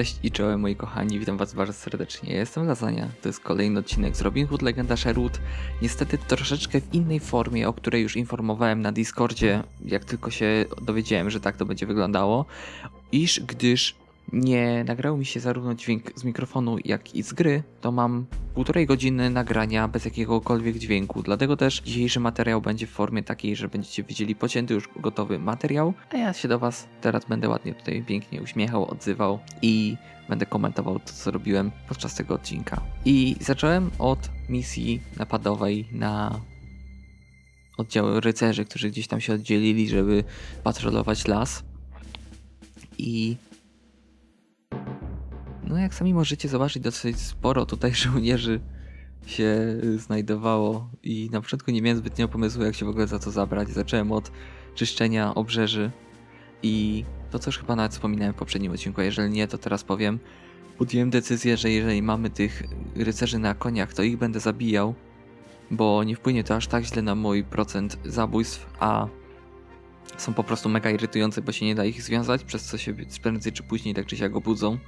Cześć i czołem moi kochani, witam was bardzo serdecznie. Jestem Lasania, to jest kolejny odcinek z Robin Hood Legenda Sherwood. Niestety troszeczkę w innej formie, o której już informowałem na Discordzie, jak tylko się dowiedziałem, że tak to będzie wyglądało. Iż gdyż nie nagrał mi się zarówno dźwięk z mikrofonu, jak i z gry, to mam półtorej godziny nagrania bez jakiegokolwiek dźwięku. Dlatego też dzisiejszy materiał będzie w formie takiej, że będziecie widzieli pocięty już gotowy materiał, a ja się do Was teraz będę ładnie tutaj pięknie uśmiechał, odzywał i będę komentował to, co robiłem podczas tego odcinka. I zacząłem od misji napadowej na oddział rycerzy, którzy gdzieś tam się oddzielili, żeby patrolować las. I no jak sami możecie zobaczyć, dosyć sporo tutaj żołnierzy się znajdowało i na początku nie miałem zbytnio pomysłu, jak się w ogóle za to zabrać. Zacząłem od czyszczenia obrzeży i to, co już chyba nawet wspominałem w poprzednim odcinku, jeżeli nie, to teraz powiem. Podjąłem decyzję, że jeżeli mamy tych rycerzy na koniach, to ich będę zabijał, bo nie wpłynie to aż tak źle na mój procent zabójstw, a są po prostu mega irytujące, bo się nie da ich związać, przez co się prędzej czy później tak czy siak obudzą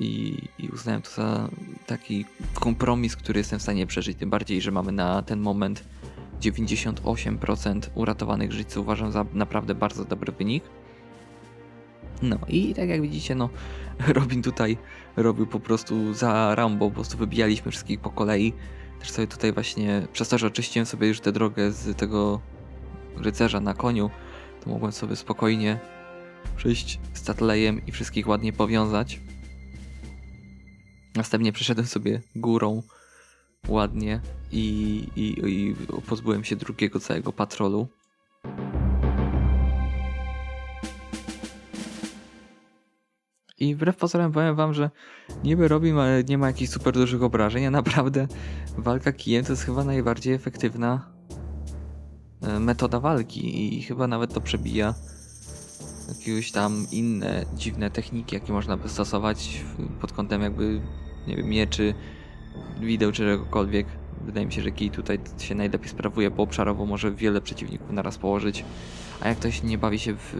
i, i uznałem to za taki kompromis, który jestem w stanie przeżyć. Tym bardziej, że mamy na ten moment 98% uratowanych żyć, co uważam za naprawdę bardzo dobry wynik. No i tak jak widzicie, no Robin tutaj robił po prostu za Rambo, po prostu wybijaliśmy wszystkich po kolei. Też sobie tutaj właśnie, przez to, że oczyściłem sobie już tę drogę z tego rycerza na koniu, to mogłem sobie spokojnie przyjść z Tatlejem i wszystkich ładnie powiązać. Następnie przeszedłem sobie górą ładnie i, i, i pozbyłem się drugiego całego patrolu. I wbrew pozorom powiem wam, że niby robi, ale nie ma jakichś super dużych obrażeń, a naprawdę walka kijem to jest chyba najbardziej efektywna e, metoda walki i chyba nawet to przebija jakieś tam inne dziwne techniki, jakie można by stosować pod kątem jakby, nie wiem, mieczy, wideł czy czegokolwiek. Wydaje mi się, że kij tutaj się najlepiej sprawuje, bo obszarowo może wiele przeciwników naraz położyć. A jak ktoś nie bawi się w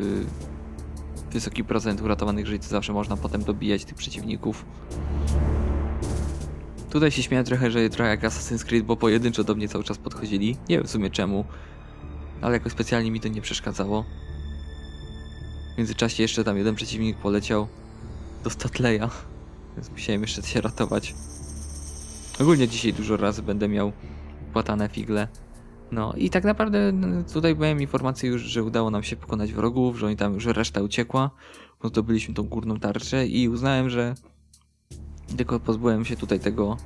wysoki procent uratowanych żyć, zawsze można potem dobijać tych przeciwników. Tutaj się śmiałem trochę, że trochę jak Assassin's Creed, bo pojedynczo do mnie cały czas podchodzili. Nie wiem w sumie czemu, ale jakoś specjalnie mi to nie przeszkadzało. Międzyczasie jeszcze tam jeden przeciwnik poleciał do Statleya, więc musiałem jeszcze się ratować. Ogólnie dzisiaj dużo razy będę miał płatane figle. No i tak naprawdę no, tutaj miałem informację już, że udało nam się pokonać wrogów, że oni tam już reszta uciekła, zdobyliśmy tą górną tarczę i uznałem, że tylko pozbyłem się tutaj tego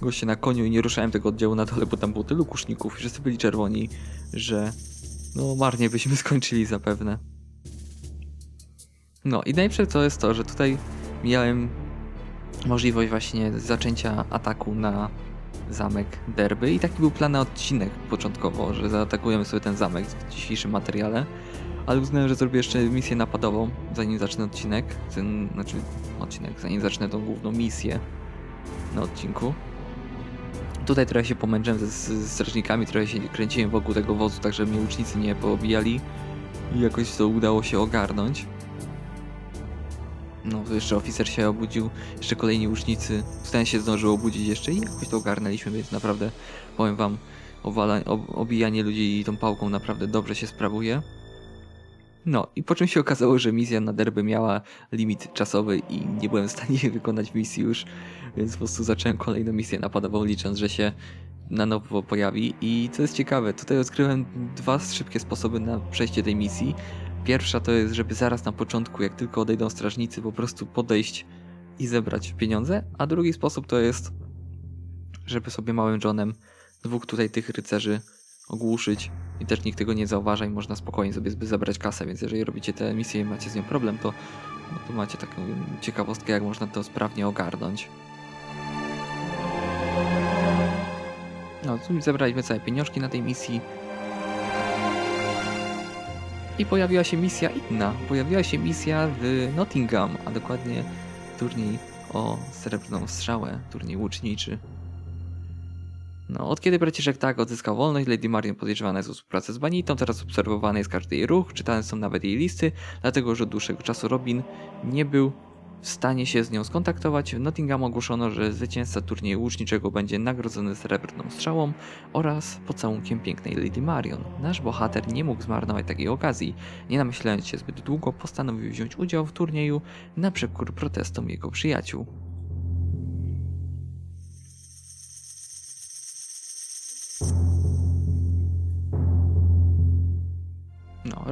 gościa na koniu i nie ruszałem tego oddziału na dole, bo tam było tylu kuszników, wszyscy byli czerwoni, że no marnie byśmy skończyli zapewne. No i najlepsze to jest to, że tutaj miałem możliwość właśnie zaczęcia ataku na zamek Derby i taki był plan na odcinek początkowo, że zaatakujemy sobie ten zamek w dzisiejszym materiale, ale uznałem, że zrobię jeszcze misję napadową, zanim zacznę odcinek, ten, znaczy odcinek, zanim zacznę tą główną misję na odcinku. Tutaj trochę się pomęczyłem ze, strażnikami, trochę się kręciłem wokół tego wozu, tak żeby mnie łucznicy nie poobijali i jakoś to udało się ogarnąć. No, jeszcze oficer się obudził, jeszcze kolejni łucznicy. Stan się zdążył obudzić jeszcze i jakoś to ogarnęliśmy, więc naprawdę powiem wam, owala, obijanie ludzi tą pałką naprawdę dobrze się sprawuje. No i po czym się okazało, że misja na derby miała limit czasowy i nie byłem w stanie wykonać misji już, więc po prostu zacząłem kolejną misję napadową licząc, że się na nowo pojawi i co jest ciekawe, tutaj odkryłem dwa szybkie sposoby na przejście tej misji. Pierwsza to jest, żeby zaraz na początku, jak tylko odejdą strażnicy, po prostu podejść i zebrać pieniądze, a drugi sposób to jest, żeby sobie małym Johnem dwóch tutaj tych rycerzy ogłuszyć i też nikt tego nie zauważa i można spokojnie sobie zebrać kasę, więc jeżeli robicie tę misję i macie z nią problem, to, no, to macie taką ciekawostkę, jak można to sprawnie ogarnąć. No, zebraliśmy całe pieniążki na tej misji. I pojawiła się misja inna. Pojawiła się misja w Nottingham, a dokładnie turniej o srebrną strzałę, turniej łuczniczy. No, od kiedy braciszek tak odzyskał wolność, Lady Marion podejrzewana jest o współpracę z Banitą, teraz obserwowany jest każdy jej ruch, czytane są nawet jej listy, dlatego że od dłuższego czasu Robin nie był w stanie się z nią skontaktować. W Nottingham ogłoszono, że zwycięzca turnieju łuczniczego będzie nagrodzony srebrną strzałą oraz pocałunkiem pięknej Lady Marion. Nasz bohater nie mógł zmarnować takiej okazji. Nie namyślając się zbyt długo, postanowił wziąć udział w turnieju na przekór protestom jego przyjaciół.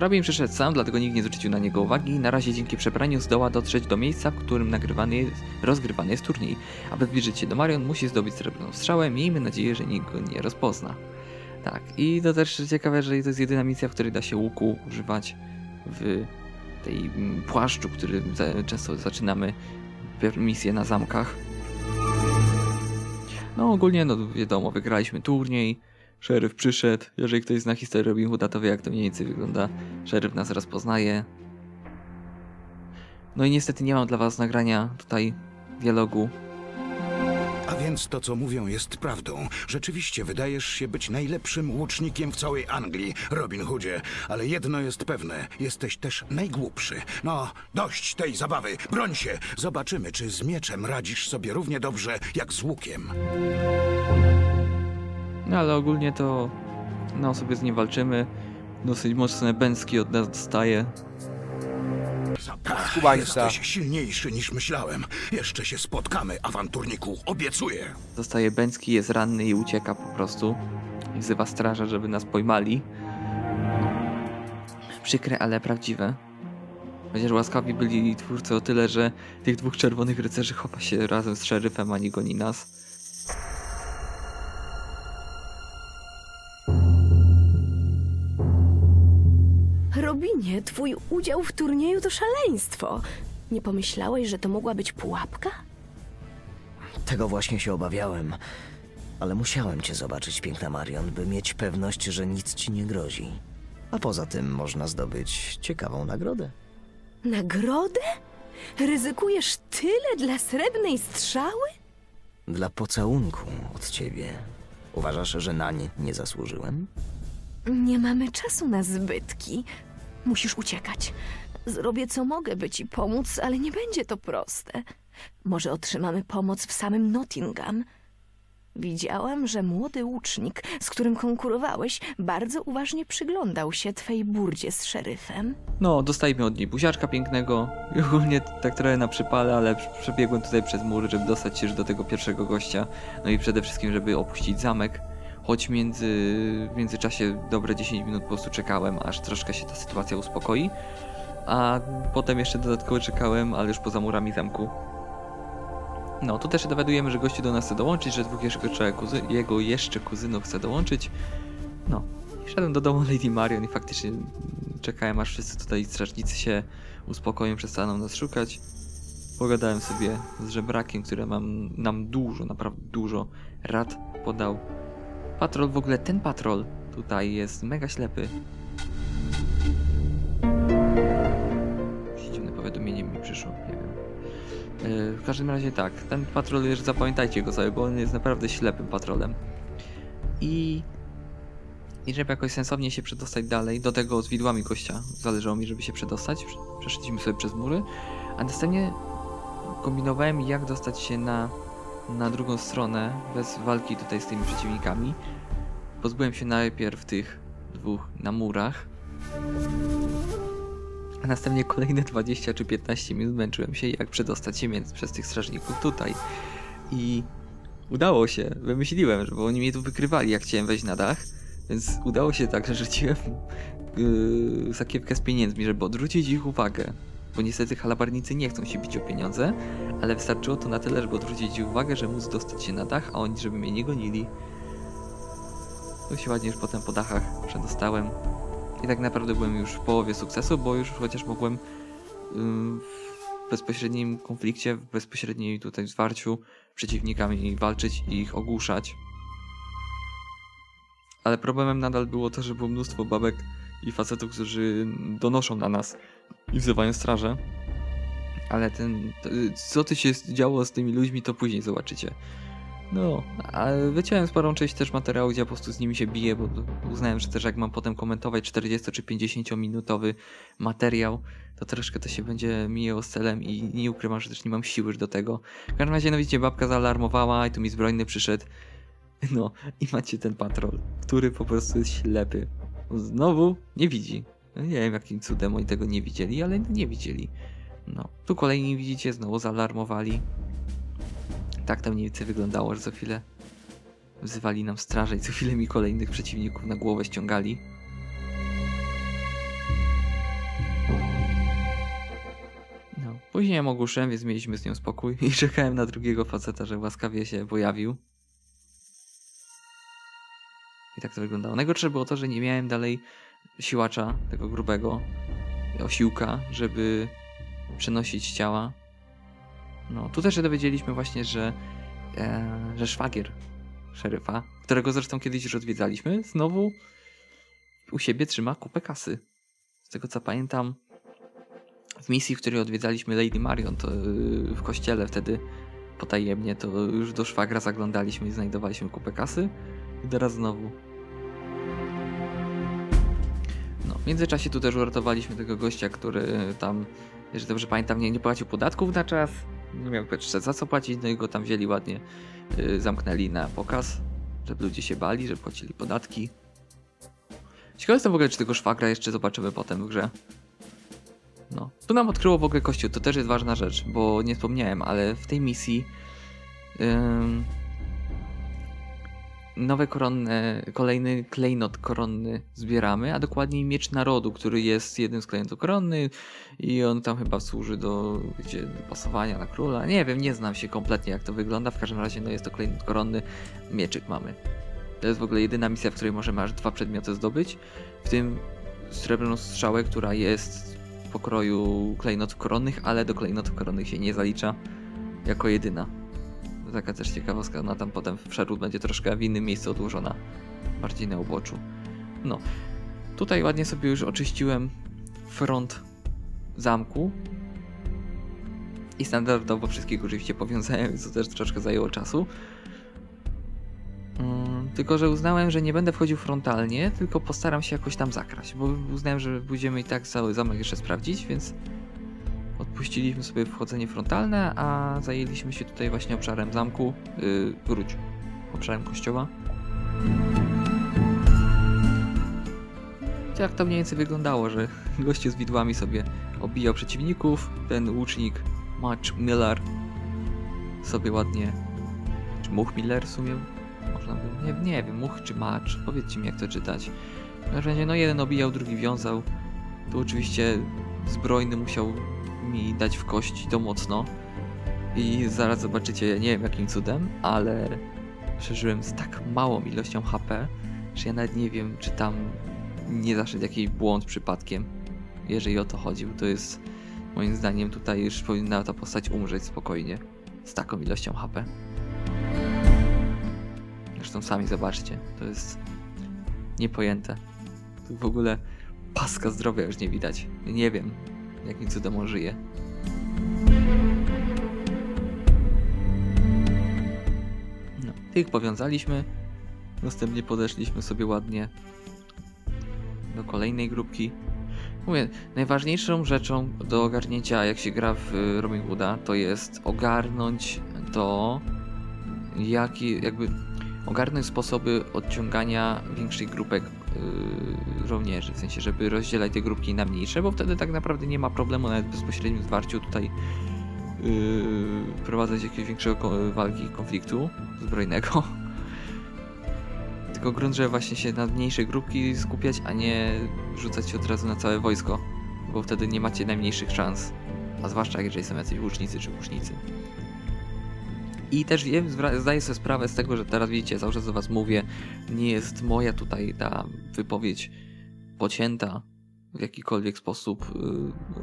Robin przyszedł sam, dlatego nikt nie zwrócił na niego uwagi. Na razie dzięki przebraniu zdoła dotrzeć do miejsca, w którym nagrywany jest, rozgrywany jest turniej. Aby zbliżyć się do Marion, musi zdobyć srebrną strzałę. Miejmy nadzieję, że nikt go nie rozpozna. Tak, i to też ciekawe, że to jest jedyna misja, w której da się łuku używać w tej mm, płaszczu, który często zaczynamy misję na zamkach. No ogólnie, no wiadomo, wygraliśmy turniej, szeryf przyszedł, jeżeli ktoś zna historię Robin Hooda, to wie jak to mniej więcej wygląda. Szeryf nas rozpoznaje. No i niestety nie mam dla was nagrania tutaj dialogu. A więc to, co mówią, jest prawdą. Rzeczywiście wydajesz się być najlepszym łucznikiem w całej Anglii, Robin Hoodzie. Ale jedno jest pewne, jesteś też najgłupszy. No, dość tej zabawy, broń się! Zobaczymy, czy z mieczem radzisz sobie równie dobrze, jak z łukiem. No ale ogólnie to no sobie z nim walczymy. Dosyć mocne bęcki od nas dostaje. Ach, Kubańca. Jesteś silniejszy niż myślałem. Jeszcze się spotkamy, awanturniku, obiecuję. Dostaje bęcki, jest ranny i ucieka po prostu. I wzywa straża, żeby nas pojmali. Przykre, ale prawdziwe. Chociaż łaskawi byli twórcy o tyle, że tych dwóch czerwonych rycerzy chowa się razem z szeryfem, a nie goni nas. Robinie, twój udział w turnieju to szaleństwo. Nie pomyślałeś, że to mogła być pułapka? Tego właśnie się obawiałem. Ale musiałem cię zobaczyć, piękna Marion, by mieć pewność, że nic ci nie grozi. A poza tym można zdobyć ciekawą nagrodę. Nagrodę? Ryzykujesz tyle dla srebrnej strzały? Dla pocałunku od ciebie. Uważasz, że na nie nie zasłużyłem? Nie mamy czasu na zbytki. Musisz uciekać. Zrobię co mogę, by ci pomóc, ale nie będzie to proste. Może otrzymamy pomoc w samym Nottingham. Widziałam, że młody łucznik, z którym konkurowałeś, bardzo uważnie przyglądał się twej burdzie z szeryfem. No, dostajemy od niej buziaczka pięknego. I ogólnie tak trochę na przypale, ale przebiegłem tutaj przez mury, żeby dostać się do tego pierwszego gościa. No i przede wszystkim, żeby opuścić zamek. Choć między, w międzyczasie dobre 10 minut po prostu czekałem, aż troszkę się ta sytuacja uspokoi. A potem jeszcze dodatkowo czekałem, ale już poza murami zamku. No, tu też się dowiadujemy, że gościu do nas chce dołączyć, że dwóch jeszcze kuzy jego jeszcze kuzynów chce dołączyć. No, i szedłem do domu Lady Marion i faktycznie czekałem aż wszyscy tutaj strażnicy się uspokoją, przestaną nas szukać. Pogadałem sobie z żebrakiem, który mam, nam dużo, naprawdę dużo rad podał. Patrol, w ogóle ten patrol tutaj jest mega ślepy. Dziwne powiadomienie mi przyszło, nie wiem. Yy, W każdym razie tak, ten patrol, już zapamiętajcie go sobie, bo on jest naprawdę ślepym patrolem. I i żeby jakoś sensownie się przedostać dalej, do tego z widłami gościa zależało mi, żeby się przedostać. Prze- Przeszliśmy sobie przez mury, a następnie kombinowałem jak dostać się na, na drugą stronę bez walki tutaj z tymi przeciwnikami. Pozbyłem się najpierw tych dwóch na murach, a następnie kolejne 20 czy 15 minut męczyłem się jak przedostać się między, przez tych strażników tutaj. I udało się, wymyśliłem, bo oni mnie tu wykrywali jak chciałem wejść na dach. Więc udało się tak, że rzuciłem yy, sakiewkę z pieniędzmi, żeby odwrócić ich uwagę. Bo niestety halabarnicy nie chcą się bić o pieniądze, ale wystarczyło to na tyle, żeby odwrócić uwagę, że móc dostać się na dach, a oni żeby mnie nie gonili. To się ładnie już potem po dachach przedostałem. I tak naprawdę byłem już w połowie sukcesu, bo już chociaż mogłem w bezpośrednim konflikcie, w bezpośredniej tutaj zwarciu przeciwnikami walczyć i ich ogłuszać. Ale problemem nadal było to, że było mnóstwo babek i facetów, którzy donoszą na nas i wzywają straże. Ale ten. Co ty się działo z tymi ludźmi, to później zobaczycie. No, a wyciąłem sporą część też materiału, gdzie ja po prostu z nimi się biję, bo uznałem, że też jak mam potem komentować 40 czy 50 minutowy materiał, to troszkę to się będzie mijało z celem i nie ukrywam, że też nie mam siły już do tego. W każdym razie, no widzicie, babka zaalarmowała i tu mi zbrojny przyszedł. No, i macie ten patrol, który po prostu jest ślepy. Znowu nie widzi. No, nie wiem, jakim cudem oni tego nie widzieli, ale nie widzieli. No, tu kolejni widzicie, znowu zaalarmowali. Tak to mniej więcej wyglądało, że co chwilę wzywali nam straże i co chwilę mi kolejnych przeciwników na głowę ściągali. No, później ją ogłuszyłem, więc mieliśmy z nią spokój i czekałem na drugiego faceta, że łaskawie się pojawił. I tak to wyglądało. Najgorsze było to, że nie miałem dalej siłacza, tego grubego osiłka, żeby przenosić ciała. No, tu też się dowiedzieliśmy właśnie, że, e, że szwagier szeryfa, którego zresztą kiedyś już odwiedzaliśmy, znowu u siebie trzyma kupę kasy. Z tego co pamiętam, w misji, w której odwiedzaliśmy Lady Marion, to yy, w kościele wtedy potajemnie, to już do szwagra zaglądaliśmy i znajdowaliśmy kupę kasy. I teraz znowu. No, w międzyczasie tu też uratowaliśmy tego gościa, który tam, jeżeli dobrze pamiętam, nie, nie płacił podatków na czas. Nie miał za co płacić, no i go tam wzięli ładnie, yy, zamknęli na pokaz, żeby ludzie się bali, że płacili podatki. Ciekawe jestem w ogóle, czy tego szwagra jeszcze zobaczymy potem w grze. No. Tu nam odkryło w ogóle kościół, to też jest ważna rzecz, bo nie wspomniałem, ale w tej misji ym, nowe koronne, kolejny klejnot koronny zbieramy, a dokładniej miecz narodu, który jest jednym z klejnotów koronny i on tam chyba służy do, wiecie, do pasowania na króla. Nie wiem, nie znam się kompletnie jak to wygląda, w każdym razie no jest to klejnot koronny, mieczyk mamy. To jest w ogóle jedyna misja, w której możemy aż dwa przedmioty zdobyć, w tym srebrną strzałę, która jest w pokroju klejnotów koronnych, ale do klejnotów koronnych się nie zalicza jako jedyna. Taka też ciekawostka, ona tam potem w przeród będzie troszkę w innym miejscu odłożona, bardziej na uboczu. No, tutaj ładnie sobie już oczyściłem front zamku i standardowo wszystkich oczywiście powiązałem, co też troszkę zajęło czasu. Mm, Tylko, że uznałem, że nie będę wchodził frontalnie, tylko postaram się jakoś tam zakraść, bo uznałem, że będziemy i tak cały zamek jeszcze sprawdzić, więc odpuściliśmy sobie wchodzenie frontalne, a zajęliśmy się tutaj właśnie obszarem zamku, yy, wróć, obszarem kościoła. Jak to mniej więcej wyglądało, że gościu z widłami sobie obijał przeciwników, ten łucznik Match Miller sobie ładnie, czy Much Miller w sumie, można by, nie, nie wiem, Much czy Match, powiedzcie mi jak to czytać. W każdym razie, no jeden obijał, drugi wiązał. Tu oczywiście zbrojny musiał mi dać w kość to mocno. I zaraz zobaczycie, nie wiem jakim cudem, ale przeżyłem z tak małą ilością HP, że ja nawet nie wiem, czy tam nie zaszedł jakiś błąd przypadkiem. Jeżeli o to chodzi, bo to jest moim zdaniem tutaj już powinna ta postać umrzeć spokojnie z taką ilością HP. Zresztą sami zobaczcie, to jest niepojęte. Tu w ogóle paska zdrowia już nie widać. Nie wiem, jakim cudem on żyje. No, tych powiązaliśmy. Następnie podeszliśmy sobie ładnie do kolejnej grupki. Mówię, najważniejszą rzeczą do ogarnięcia, jak się gra w Robin Hooda, to jest ogarnąć to, jaki, jakby ogarnąć sposoby odciągania większych grupek żołnierzy, w sensie, żeby rozdzielać te grupki na mniejsze, bo wtedy tak naprawdę nie ma problemu nawet w bezpośrednim zwarciu tutaj yy, prowadzać jakiegoś większego walki, konfliktu zbrojnego. Tylko grunt, że właśnie się na mniejsze grupki skupiać, a nie rzucać się od razu na całe wojsko, bo wtedy nie macie najmniejszych szans. A zwłaszcza jeżeli są jacyś łucznicy czy łucznicy. I też wiem, zdaję sobie sprawę z tego, że teraz widzicie, cały czas do was mówię, nie jest moja tutaj ta wypowiedź pocięta w jakikolwiek sposób,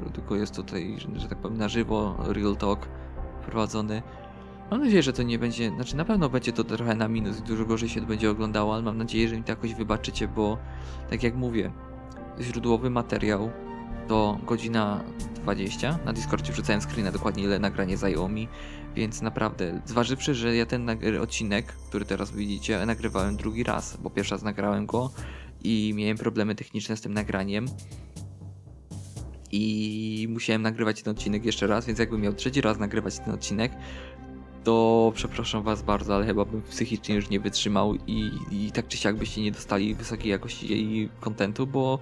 yy, tylko jest tutaj, że, że tak powiem, na żywo, real talk prowadzony. Mam nadzieję, że to nie będzie, znaczy na pewno będzie to trochę na minus i dużo gorzej się to będzie oglądało, ale mam nadzieję, że mi to jakoś wybaczycie, bo tak jak mówię, źródłowy materiał to godzina 20. Na Discordzie wrzucałem screena dokładnie ile nagranie zajęło mi, Więc naprawdę, zważywszy, że ja ten odcinek, który teraz widzicie, nagrywałem drugi raz, bo pierwszy raz nagrałem go i miałem problemy techniczne z tym nagraniem. I musiałem nagrywać ten odcinek jeszcze raz, więc jakbym miał trzeci raz nagrywać ten odcinek, to przepraszam was bardzo, ale chyba bym psychicznie już nie wytrzymał i, i tak czy siak byście nie dostali wysokiej jakości kontentu, bo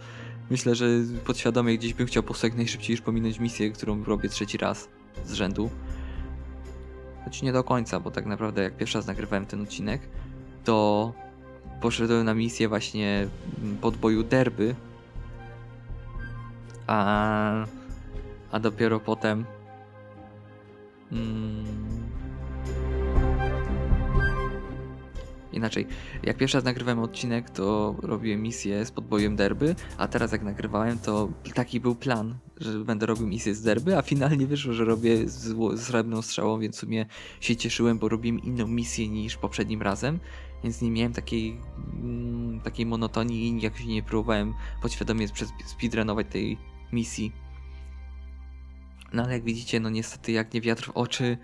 myślę, że podświadomie gdzieś bym chciał po jak najszybciej już pominąć misję, którą robię trzeci raz z rzędu. Choć nie do końca, bo tak naprawdę jak pierwszy raz nagrywałem ten odcinek, to poszedłem na misję właśnie podboju derby, a, a dopiero potem mm, Inaczej, jak pierwszy raz nagrywałem odcinek, to robiłem misję z podbojem derby, a teraz jak nagrywałem, to taki był plan, że będę robił misję z derby, a finalnie wyszło, że robię z, srebrną strzałą, więc w sumie się cieszyłem, bo robiłem inną misję niż poprzednim razem, więc nie miałem takiej, mm, takiej monotonii i jakoś nie próbowałem podświadomie speedrunować tej misji. No ale jak widzicie, no niestety jak nie wiatr w oczy,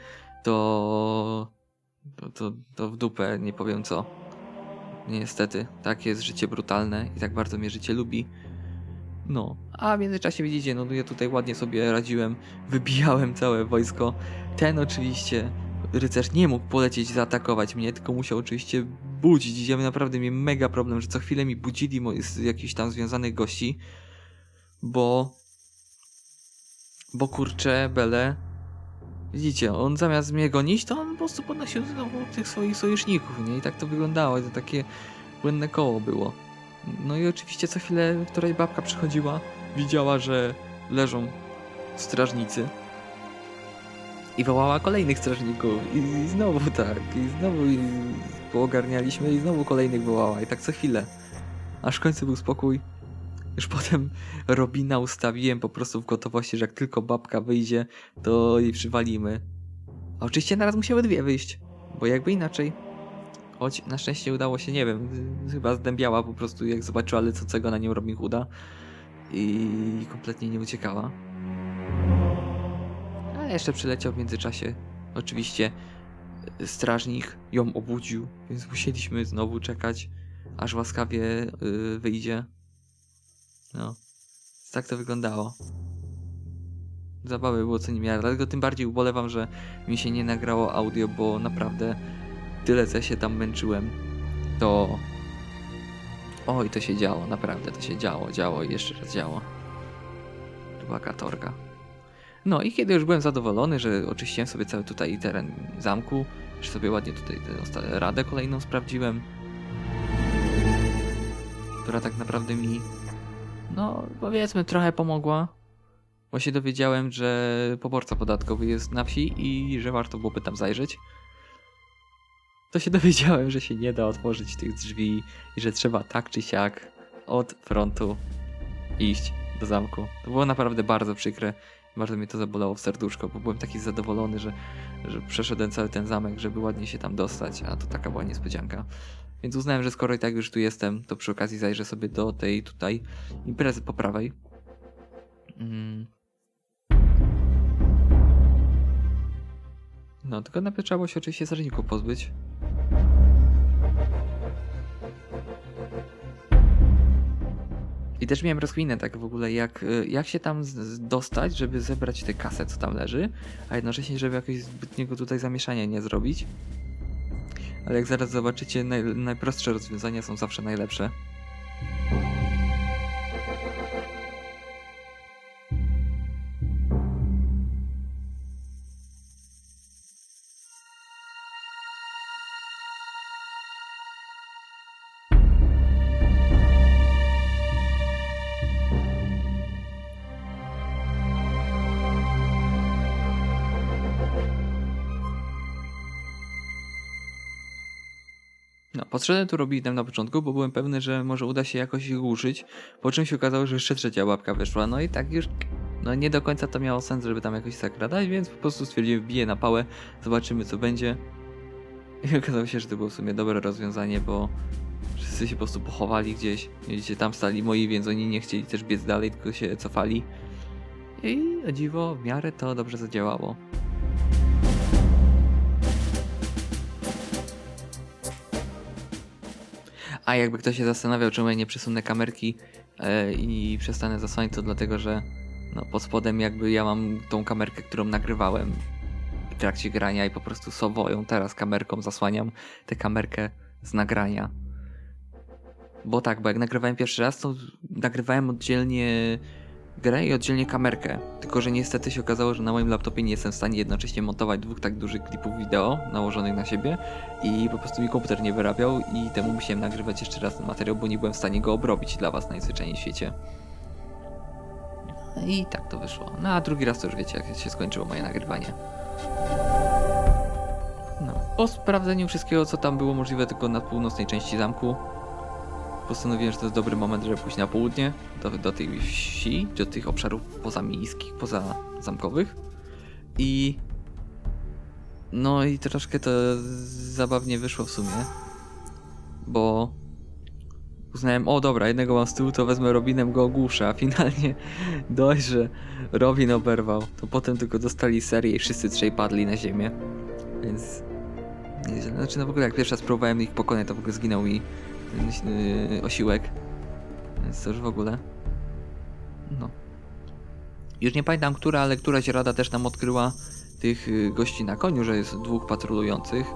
to to, to, w dupę, nie powiem co. Niestety, tak jest życie brutalne i tak bardzo mnie życie lubi. No, a w międzyczasie widzicie, no ja tutaj ładnie sobie radziłem, wybijałem całe wojsko. Ten oczywiście, rycerz nie mógł polecieć zaatakować mnie, tylko musiał oczywiście budzić. Ja naprawdę miałem mega problem, że co chwilę mi budzili jakichś tam związanych gości, bo... Bo kurczę, Bele, Widzicie, on zamiast mnie gonić, to on po prostu podnosił znowu tych swoich sojuszników, nie? I tak to wyglądało, i to takie błędne koło było. No i oczywiście co chwilę któraś babka przychodziła, widziała, że leżą strażnicy i wołała kolejnych strażników i, i znowu tak, i znowu i poogarnialiśmy i znowu kolejnych wołała i tak co chwilę. Aż w końcu był spokój. Już potem Robina ustawiłem po prostu w gotowości, że jak tylko babka wyjdzie, to jej przywalimy. A oczywiście naraz musiały dwie wyjść, bo jakby inaczej. Choć na szczęście udało się, nie wiem, chyba zdębiała po prostu jak zobaczyła lecącego na nią Robin Hooda i kompletnie nie uciekała. A jeszcze przyleciał w międzyczasie oczywiście strażnik ją obudził, więc musieliśmy znowu czekać, aż łaskawie y, wyjdzie. No, tak to wyglądało. Zabawy było co niemiara, dlatego tym bardziej ubolewam, że mi się nie nagrało audio, bo naprawdę tyle co się tam męczyłem, to... Oj, to się działo, naprawdę to się działo, działo i jeszcze raz działo. To była katorga. No i kiedy już byłem zadowolony, że oczyściłem sobie cały tutaj teren zamku, że sobie ładnie tutaj radę kolejną sprawdziłem, która tak naprawdę mi no, powiedzmy, trochę pomogła. Bo się dowiedziałem, że poborca podatkowy jest na wsi i że warto byłoby tam zajrzeć. To się dowiedziałem, że się nie da otworzyć tych drzwi i że trzeba tak czy siak od frontu iść do zamku. To było naprawdę bardzo przykre. Bardzo mnie to zabolało w serduszko, bo byłem taki zadowolony, że, że przeszedłem cały ten zamek, żeby ładnie się tam dostać, a to taka była niespodzianka. Więc uznałem, że skoro i tak już tu jestem, to przy okazji zajrzę sobie do tej tutaj imprezy po prawej. Mm. No, tylko najpierw trzeba było się oczywiście strażników pozbyć. I też miałem rozkminę tak w ogóle, jak, y, jak się tam dostać, żeby zebrać tę kasę, co tam leży, a jednocześnie, żeby jakiegoś zbytniego tutaj zamieszania nie zrobić. Ale jak zaraz zobaczycie, naj, najprostsze rozwiązania są zawsze najlepsze. Podszedłem tu Robinem na początku, bo byłem pewny, że może uda się jakoś ich użyć, po czym się okazało, że jeszcze trzecia łapka wyszła, no i tak już, no nie do końca to miało sens, żeby tam jakoś zakradać, więc po prostu stwierdziłem, wbiję na pałę, zobaczymy co będzie. I okazało się, że to było w sumie dobre rozwiązanie, bo wszyscy się po prostu pochowali gdzieś, widzicie, tam stali moi, więc oni nie chcieli też biec dalej, tylko się cofali. I o dziwo, w miarę to dobrze zadziałało. A jakby ktoś się zastanawiał, czemu ja nie przesunę kamerki e, i przestanę zasłaniać, to dlatego, że no, pod spodem jakby ja mam tą kamerkę, którą nagrywałem w trakcie grania i po prostu sowoją teraz kamerką zasłaniam tę kamerkę z nagrania. Bo tak, bo jak nagrywałem pierwszy raz, to nagrywałem oddzielnie grę i oddzielnie kamerkę. Tylko, że niestety się okazało, że na moim laptopie nie jestem w stanie jednocześnie montować dwóch tak dużych klipów wideo nałożonych na siebie i po prostu mi komputer nie wyrabiał i temu musiałem nagrywać jeszcze raz ten materiał, bo nie byłem w stanie go obrobić dla was najzwyczajniej w świecie. No I tak to wyszło. No a drugi raz to już wiecie, jak się skończyło moje nagrywanie. No, po sprawdzeniu wszystkiego, co tam było możliwe tylko na północnej części zamku, postanowiłem, że to jest dobry moment, żeby pójść na południe, do, do tej wsi, do tych obszarów pozamiejskich, poza zamkowych. I no i troszkę to zabawnie wyszło w sumie, bo uznałem, o dobra, jednego mam z tyłu, to wezmę Robinem, go ogłuszę, a finalnie dość, że Robin oberwał, to potem tylko dostali serię i wszyscy trzej padli na ziemię, więc. Znaczy no w ogóle jak pierwszy raz próbowałem ich pokonać, to w ogóle zginął mi osiłek, więc już w ogóle, no. Już nie pamiętam która, ale któraś rada też nam odkryła tych y, gości na koniu, że jest dwóch patrolujących,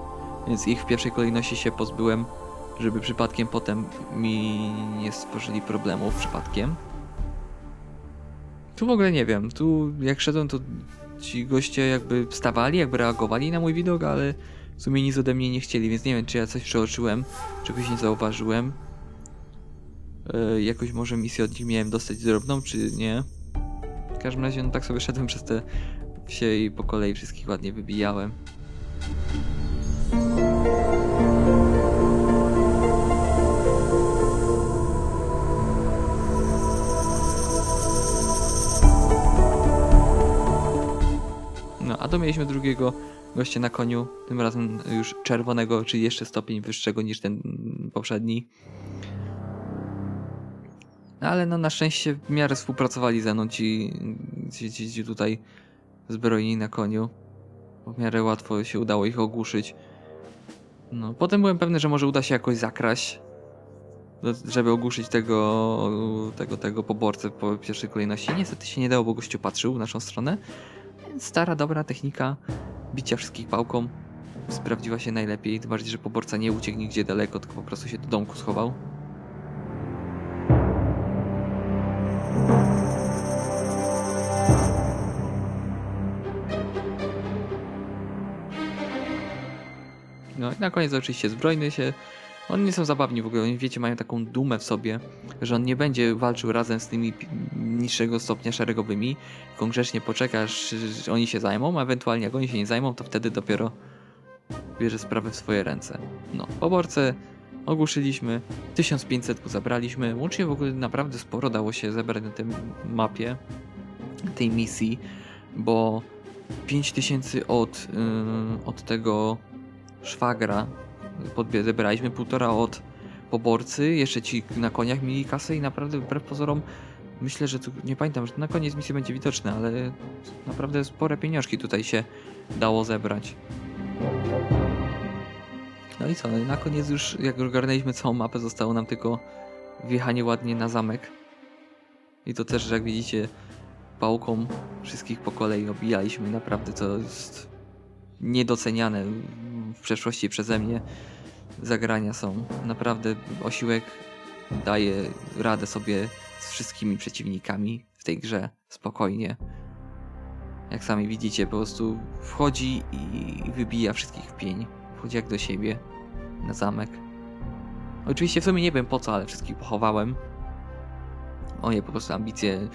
więc ich w pierwszej kolejności się pozbyłem, żeby przypadkiem potem mi nie stworzyli problemów przypadkiem. Tu w ogóle nie wiem, tu jak szedłem to ci goście jakby wstawali, jakby reagowali na mój widok, ale w sumie nic ode mnie nie chcieli, więc nie wiem czy ja coś przeoczyłem, czegoś nie zauważyłem. E, jakoś może misję od nich miałem dostać drobną, czy nie. W każdym razie no tak sobie szedłem przez te wsie i po kolei wszystkich ładnie wybijałem. No, a to mieliśmy drugiego gościa na koniu, tym razem już czerwonego, czyli jeszcze stopień wyższego niż ten poprzedni. No, Ale no na szczęście w miarę współpracowali ze mną ci, ci, ci, ci tutaj zbrojni na koniu. W miarę łatwo się udało ich ogłuszyć. No, potem byłem pewny, że może uda się jakoś zakraść, do- żeby ogłuszyć tego, tego, tego poborcę po pierwszej kolejności. Niestety się nie dało, bo gościu patrzył w naszą stronę. Stara, dobra technika bicia wszystkich pałką sprawdziła się najlepiej. Tym bardziej, że poborca nie uciekł nigdzie daleko, tylko po prostu się do domku schował. No i na koniec oczywiście zbrojny się. Oni nie są zabawni w ogóle, oni wiecie, mają taką dumę w sobie, że on nie będzie walczył razem z tymi niższego stopnia szeregowymi, tylko grzecznie poczekasz, że oni się zajmą, a ewentualnie jak oni się nie zajmą, to wtedy dopiero bierze sprawę w swoje ręce. No, poborce ogłuszyliśmy, 1500 zabraliśmy, łącznie w ogóle naprawdę sporo dało się zebrać na tej mapie, tej misji, bo 5000 od, yy, od tego szwagra zebraliśmy, półtora od poborcy, jeszcze ci na koniach mieli kasę i naprawdę wbrew pozorom myślę, że tu, nie pamiętam, że na koniec misji będzie widoczne, ale naprawdę spore pieniążki tutaj się dało zebrać. No i co, no na koniec już jak ogarnęliśmy całą mapę, zostało nam tylko wjechanie ładnie na zamek. I to też, jak widzicie, pałką wszystkich po kolei obijaliśmy. Naprawdę to jest niedoceniane w przeszłości przeze mnie. Zagrania są. Naprawdę osiłek daje radę sobie z wszystkimi przeciwnikami w tej grze spokojnie. Jak sami widzicie, po prostu wchodzi i wybija wszystkich w pień. Wchodzi jak do siebie na zamek. Oczywiście w sumie nie wiem po co, ale wszystkich pochowałem. Moje po prostu ambicje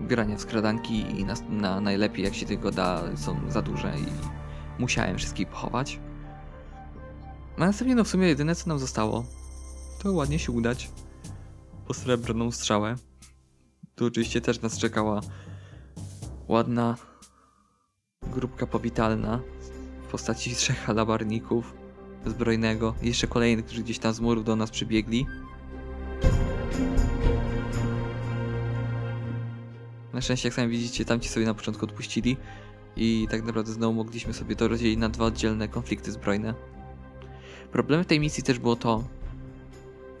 grania w skradanki i na, na najlepiej jak się tylko da są za duże i musiałem wszystkich pochować. A następnie no w sumie jedyne co nam zostało to ładnie się udać po srebrną strzałę. Tu oczywiście też nas czekała ładna grupka powitalna w postaci trzech halabarników zbrojnego jeszcze kolejnych, którzy gdzieś tam z murów do nas przybiegli. Na szczęście, jak sami widzicie, tamci sobie na początku odpuścili i tak naprawdę znowu mogliśmy sobie to rozdzielić na dwa oddzielne konflikty zbrojne. Problemem tej misji też było to,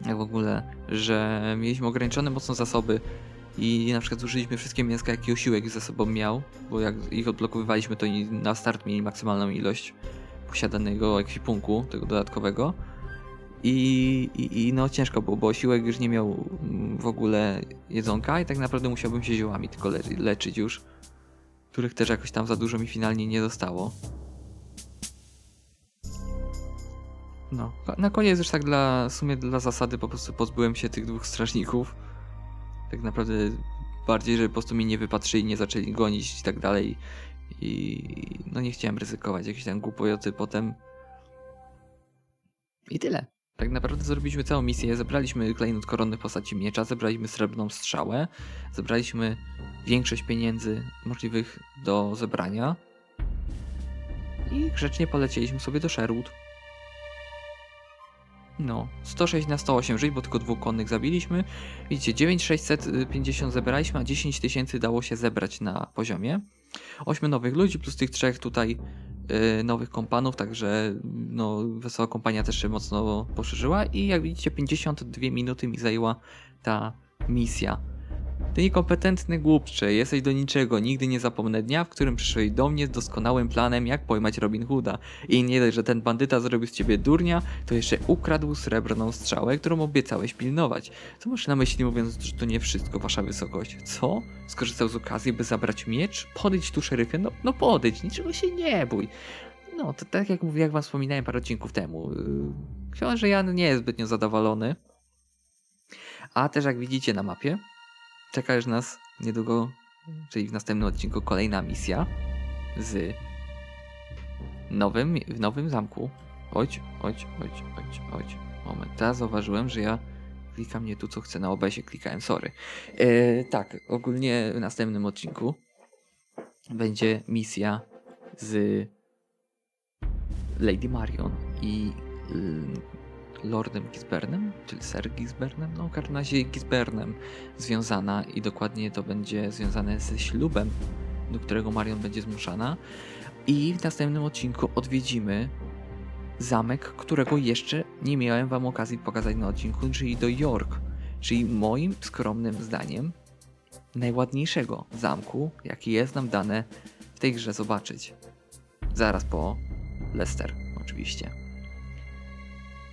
jak w ogóle, że mieliśmy ograniczone mocno zasoby i na przykład zużyliśmy wszystkie mięska, jakie osiłek ze sobą miał, bo jak ich odblokowywaliśmy, to na start mieli maksymalną ilość posiadanego ekwipunku, tego dodatkowego. I, i, I no ciężko było, bo osiłek już nie miał w ogóle jedzonka i tak naprawdę musiałbym się ziołami tylko le leczyć już, których też jakoś tam za dużo mi finalnie nie zostało. No, na koniec już tak dla, w sumie dla zasady po prostu pozbyłem się tych dwóch strażników. Tak naprawdę bardziej, żeby po prostu mnie nie wypatrzyli, nie zaczęli gonić i tak dalej. I no nie chciałem ryzykować jakieś tam głupojoty potem. I tyle. Tak naprawdę zrobiliśmy całą misję, zebraliśmy klejnot koronny w postaci miecza, zebraliśmy srebrną strzałę, zebraliśmy większość pieniędzy możliwych do zebrania i grzecznie polecieliśmy sobie do Sherwood. No, 106 na 108 żyć, bo tylko dwóch konnych zabiliśmy. Widzicie, 9650 zebraliśmy, a 10 tysięcy dało się zebrać na poziomie. 8 nowych ludzi plus tych trzech tutaj yy, nowych kompanów, także no, wesoła kompania też się mocno poszerzyła i jak widzicie 52 minuty mi zajęła ta misja. Ty niekompetentny głupcze, jesteś do niczego, nigdy nie zapomnę dnia, w którym przyszłeś do mnie z doskonałym planem, jak pojmać Robin Hooda. I nie dość, że ten bandyta zrobił z ciebie durnia, to jeszcze ukradł srebrną strzałę, którą obiecałeś pilnować. Co masz na myśli mówiąc, że to nie wszystko, wasza wysokość? Co? Skorzystał z okazji, by zabrać miecz? Podejdź tu, szeryfie, no, no podejdź, niczego się nie bój. No, to tak jak mówię, jak wam wspominałem parę odcinków temu. Yy, książę Jan nie jest zbytnio zadowolony. A też jak widzicie na mapie, czeka już nas niedługo, czyli w następnym odcinku kolejna misja z nowym, w nowym zamku. Chodź, chodź, chodź, chodź, chodź. Moment, teraz zauważyłem, że ja klikam nie tu, co chcę, na OBS-ie klikałem, sorry. E, tak, ogólnie w następnym odcinku będzie misja z Lady Marion i Lordem Gisbernem, czyli Sir Gisbernem, no w każdym razie Gisbernem związana i dokładnie to będzie związane ze ślubem, do którego Marion będzie zmuszana. I w następnym odcinku odwiedzimy zamek, którego jeszcze nie miałem wam okazji pokazać na odcinku, czyli do York, czyli moim skromnym zdaniem najładniejszego zamku, jaki jest nam dane w tej grze zobaczyć. Zaraz po Lester, oczywiście.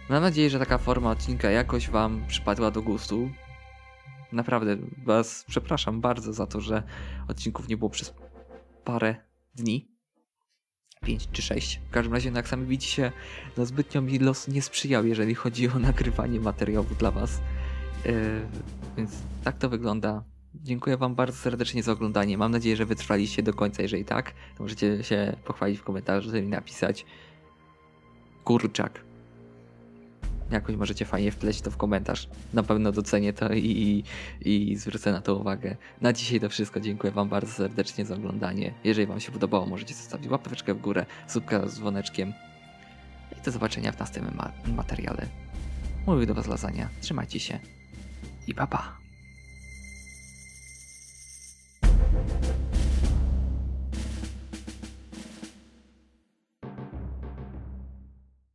Mam nadzieję, że taka forma odcinka jakoś Wam przypadła do gustu. Naprawdę Was przepraszam bardzo za to, że odcinków nie było przez parę dni. 5 czy 6. W każdym razie, no jak sami widzicie, no zbytnio mi los nie sprzyjał, jeżeli chodzi o nagrywanie materiałów dla Was. Yy, więc tak to wygląda. Dziękuję Wam bardzo serdecznie za oglądanie. Mam nadzieję, że wytrwaliście do końca. Jeżeli tak, to możecie się pochwalić w komentarzu i napisać kurczak jakoś możecie fajnie wpleść to w komentarz. Na pewno docenię to i, i, i zwrócę na to uwagę. Na dzisiaj to wszystko. Dziękuję Wam bardzo serdecznie za oglądanie. Jeżeli Wam się podobało, możecie zostawić łapeczkę w górę, subka z dzwoneczkiem. I do zobaczenia w następnym ma materiale. Mówił do Was Lazania. Trzymajcie się i pa pa.